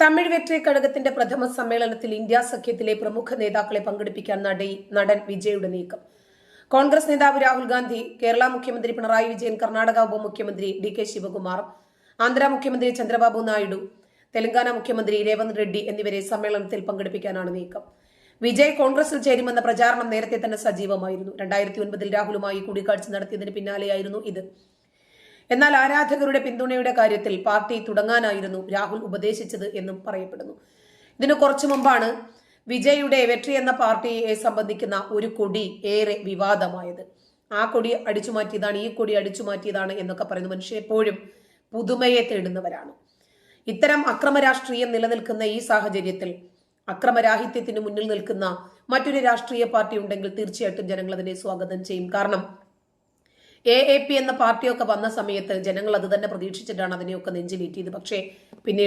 തമിഴ് വെറ്ററി കഴകത്തിന്റെ പ്രഥമ സമ്മേളനത്തിൽ ഇന്ത്യ സഖ്യത്തിലെ പ്രമുഖ നേതാക്കളെ പങ്കെടുപ്പിക്കാൻ നടി നടൻ വിജയുടെ നീക്കം. കോൺഗ്രസ് നേതാവ് രാഹുൽ ഗാന്ധി കേരള മുഖ്യമന്ത്രി പിണറായി വിജയൻ കർണാടക ഉപമുഖ്യമന്ത്രി ഡി കെ ശിവകുമാർ ആന്ധ്ര മുഖ്യമന്ത്രി ചന്ദ്രബാബു നായിഡു തെലങ്കാന മുഖ്യമന്ത്രി രേവന്ത് റെഡ്ഡി എന്നിവരെ സമ്മേളനത്തിൽ പങ്കെടുപ്പിക്കാനാണ് നീക്കം. വിജയ് കോൺഗ്രസിൽ ചേരുമെന്ന പ്രചാരണം നേരത്തെ തന്നെ സജീവമായിരുന്നു. രണ്ടായിരത്തി ഒൻപതിൽ രാഹുലുമായി കൂടിക്കാഴ്ച നടത്തിയതിന് പിന്നാലെയായിരുന്നു ഇത്. എന്നാൽ ആരാധകരുടെ പിന്തുണയുടെ കാര്യത്തിൽ പാർട്ടി തുടങ്ങാനായിരുന്നു രാഹുൽ ഉപദേശിച്ചത് എന്നും പറയപ്പെടുന്നു. ഇതിന് കുറച്ചു മുമ്പാണ് വിജയുടെ വെട്രി എന്ന പാർട്ടിയെ സംബന്ധിക്കുന്ന ഒരു കൊടി ഏറെ വിവാദമായത്. ആ കൊടി അടിച്ചു മാറ്റിയതാണ് ഈ കൊടി അടിച്ചു മാറ്റിയതാണ് എന്നൊക്കെ പറയുന്ന മനുഷ്യർ എപ്പോഴും പുതുമയെ തേടുന്നവരാണ്. ഇത്തരം അക്രമ രാഷ്ട്രീയം നിലനിൽക്കുന്ന ഈ സാഹചര്യത്തിൽ അക്രമരാഹിത്യത്തിന് മുന്നിൽ നിൽക്കുന്ന മറ്റൊരു രാഷ്ട്രീയ പാർട്ടി ഉണ്ടെങ്കിൽ തീർച്ചയായിട്ടും ജനങ്ങൾ അതിനെ സ്വാഗതം ചെയ്യും. കാരണം എ എ പി എന്ന പാർട്ടിയൊക്കെ വന്ന സമയത്ത് ജനങ്ങൾ അത് തന്നെ പ്രതീക്ഷിച്ചിട്ടാണ് അതിനെയൊക്കെ നെഞ്ചിലേറ്റിയത്. പക്ഷേ പിന്നീട്